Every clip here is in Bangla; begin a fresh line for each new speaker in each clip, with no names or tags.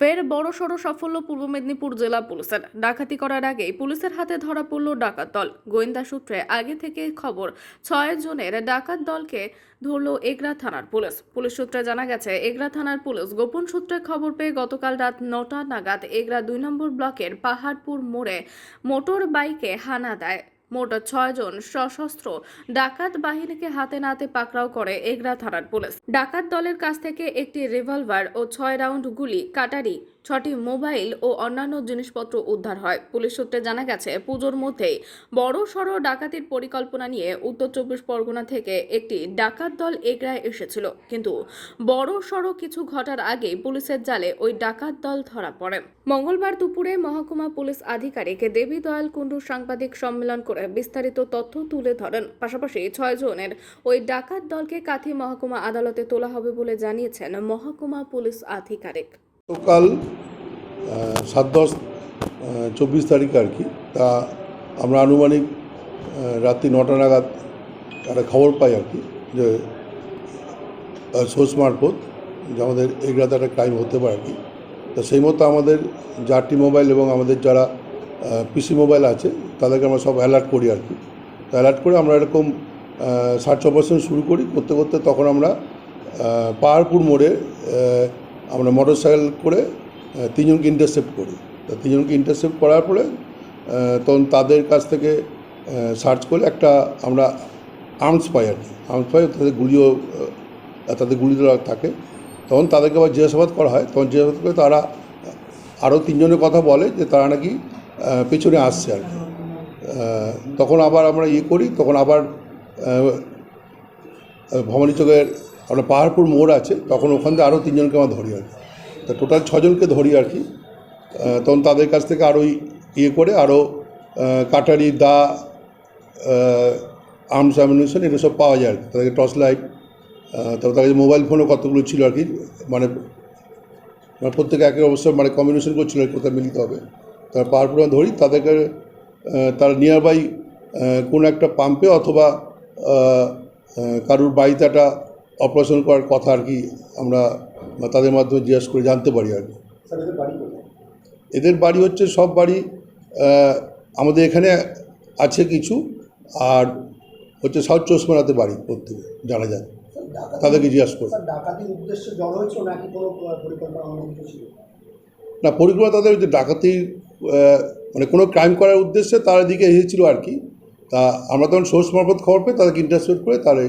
ফের বড় সড় সাফল্য পূর্ব মেদিনীপুর জেলা পুলিশের। ডাকাতি করার আগেই পুলিশের হাতে ধরা পড়ল ডাকাত দল। গোয়েন্দা সূত্রে আগে থেকে খবর, ছয় জনের ডাকাত দলকে ধরল এগরা থানার পুলিশ। পুলিশ সূত্রে জানা গেছে, এগরা থানার পুলিশ গোপন সূত্রে খবর পেয়ে গতকাল রাত নটা নাগাদ এগরা দুই নম্বর ব্লকের পাহাড়পুর মোড়ে মোটর বাইকে হানা দেয়। মোট ছয়জন সশস্ত্র ডাকাত বাহিনীকে হাতে নাতে পাকড়াও করে এগরা থানার পুলিশ। ডাকাত দলের কাছ থেকে একটি রিভলভার ও ছয় রাউন্ড গুলি, কাটারি, ছটি মোবাইল ও অন্যান্য জিনিসপত্র উদ্ধার হয়। পুলিশ সূত্রে জানা গেছে, পুজোর মধ্যেই বড় সড় ডাকাতির পরিকল্পনা নিয়ে উত্তর চব্বিশ পরগনা থেকে একটি ডাকাত দল এগরায় এসেছিল। কিন্তু বড় সড় কিছু ঘটার আগে পুলিশের জালে ওই ডাকাত দল ধরা পড়ে। মঙ্গলবার দুপুরে মহকুমা পুলিশ আধিকারিক দেবী দয়াল কুণ্ডু সাংবাদিক সম্মেলন করে বিস্তারিত তথ্য তুলে ধরেন। পাশাপাশি ছয় জনের ওই ডাকাত দলকে কাথি মহকুমা আদালতে তোলা হবে বলে জানিয়েছেন মহকুমা পুলিশ আধিকারিক।
গতকাল সাত দশ চব্বিশ তারিখ আর কি, তা আমরা আনুমানিক রাত্রি নটা নাগাদ একটা খবর পাই আর কি, যে সোর্স মারফত যে আমাদের এগুলাতে একটা ক্রাইম হতে পারে আর কি। তা সেই মতো আমাদের চারটি মোবাইল এবং আমাদের যারা পিসি মোবাইল আছে, তাদেরকে আমরা সব অ্যালার্ট করি আর কি। তো অ্যালার্ট করে আমরা এরকম সার্চ অপারেশন শুরু করি, করতে করতে তখন আমরা পাহাড়পুর মোড়ে আমরা মোটর সাইকেল করে তিনজনকে ইন্টারসেপ্ট করি। তা তিনজনকে ইন্টারসেপ্ট করার পরে তখন তাদের কাছ থেকে সার্চ করে একটা আমরা আর্মস পাই আর কি। আর্মস পাই, তাদের গুলিও তাদের গুলি থাকে। তখন তাদেরকে আবার জিজ্ঞাসাবাদ করা হয়। তখন জিজ্ঞাসাবাদ করে তারা আরও তিনজনের কথা বলে যে তারা নাকি পেছনে আসছে আর কি। তখন আবার আমরা ইয়ে করি, তখন আবার ভবানী চকের আমরা পাহাড়পুর মোড় আছে, তখন ওখান থেকে আরও তিনজনকে আমরা ধরি আর কি। তা টোটাল ছজনকে ধরি আর কি। তখন তাদের কাছ থেকে আরও ইয়ে করে আরও কাটারি, দা আর্মস অ্যামিউনিশন এগুলো সব পাওয়া যায় আর কি। তাদেরকে টর্চ লাইট তারপর তাদের মোবাইল ফোনও কতগুলো ছিল আর কি মানে মানে প্রত্যেকে একের অবশ্য মানে কম্বিনেশন করছিল কোথায় মিলিত হবে। তার আমরা ধরি তাদেরকে তার নিয়ার বাই কোনো একটা পাম্পে অথবা কারুর বাড়িতে একটা অপারেশন করার কথা আর কি আমরা তাদের মাধ্যমে জিজ্ঞাসা করে জানতে পারি আর কি। এদের বাড়ি হচ্ছে সব বাড়ি আমাদের এখানে আছে কিছু আর হচ্ছে সাউথ চৌসমানাতে বাড়ি প্রত্যেকে জানা যায়। তাদেরকে জিজ্ঞাসা করি।
ডাকাতির
না পরিকল্পনা তাদের যে ডাকাতি আহ, মানে কোনো ক্রাইম করার উদ্দেশ্যে তার দিকে এসেছিল আর কি। তা আমরা তখন সোর্স মারফত খবর পেয়ে তাদেরকে ইন্টারসেপ্ট করে তারা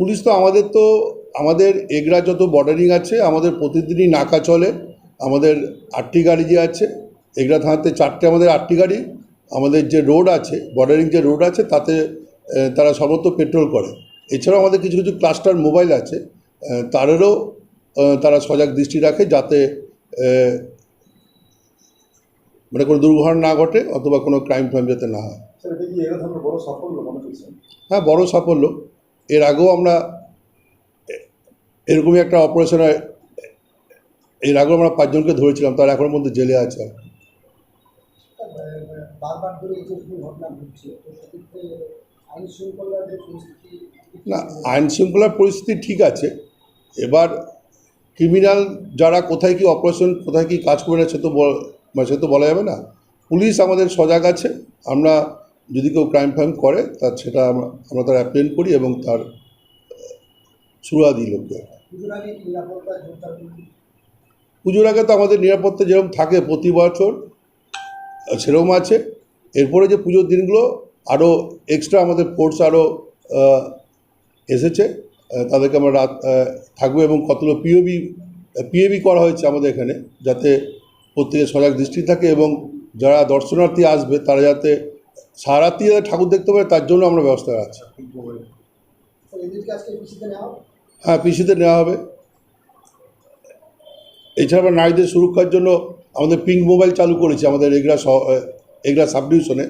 পুলিশ
তো আমাদের তো আমাদের এগরা যত বর্ডারিং আছে আমাদের প্রতিদিনই নাকা চলে। আমাদের আটটি গাড়ি যে আছে এগরা থানাতে চারটে আমাদের আটটি গাড়ি। আমাদের যে রোড আছে বর্ডারিং যে রোড আছে তাতে তারা সর্বত্র পেট্রোল করে। এছাড়াও আমাদের কিছু কিছু ক্লাস্টার মোবাইল আছে তারেরও তারা সজাগ দৃষ্টি রাখে যাতে মানে কোনো দুর্ঘটনা না ঘটে অথবা কোনো ক্রাইম ফাইম যাতে না হয়। হ্যাঁ বড় সাফল্য। এর আগেও আমরা এরকমই একটা অপারেশনে এর আগেও আমরা পাঁচজনকে ধরেছিলাম তারা এখনের মধ্যে জেলে আছে আর না আইন শৃঙ্খলার পরিস্থিতি ঠিক আছে। এবার ক্রিমিনাল যারা কোথায় কি অপারেশন কোথায় কি কাজ করে সে তো মানে সে তো বলা যাবে না। পুলিশ আমাদের সজাগ আছে। আমরা যদি কেউ ক্রাইম ফাইম করে তার সেটা আমরা তার অ্যাপ্লেন করি এবং তার সুরা দিই লোককে?
পুজোর আগে
তো আমাদের নিরাপত্তা যেরকম থাকে প্রতি বছর সেরকম আছে। এরপরে যে পুজোর দিনগুলো আরও এক্সট্রা আমাদের ফোর্স আরও এসেছে। তাদেরকে আমরা রাত থাকব এবং কতগুলো পিওবি পিএবি করা হয়েছে আমাদের এখানে যাতে প্রত্যেকের সজাগ দৃষ্টি থাকে এবং যারা দর্শনার্থী আসবে তারা যাতে সারারাত্রি যাতে ঠাকুর দেখতে পারে তার জন্য আমরা ব্যবস্থা
হবে?
হ্যাঁ পিসিতে নেওয়া হবে। এছাড়া নারীদের সুরক্ষার জন্য আমাদের পিঙ্ক মোবাইল চালু করেছি আমাদের এগরা এগরা সাব ডিভিশনে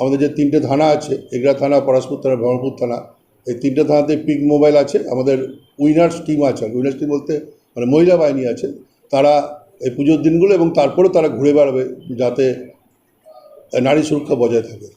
আমাদের যে তিনটে থানা আছে, এগরা থানা, পরাশপুর থানা, ব্রহ্মপুর থানা, এই তিনটে থানাতে পিক মোবাইল আছে। আমাদের উইনার্স টিম আছে। উইনার্স টিম বলতে মানে মহিলা বাহিনী আছে। তারা এই পুজোর দিনগুলো এবং তারপরে তারা ঘুরে বেড়াবে যাতে নারী সুরক্ষা বজায় থাকে।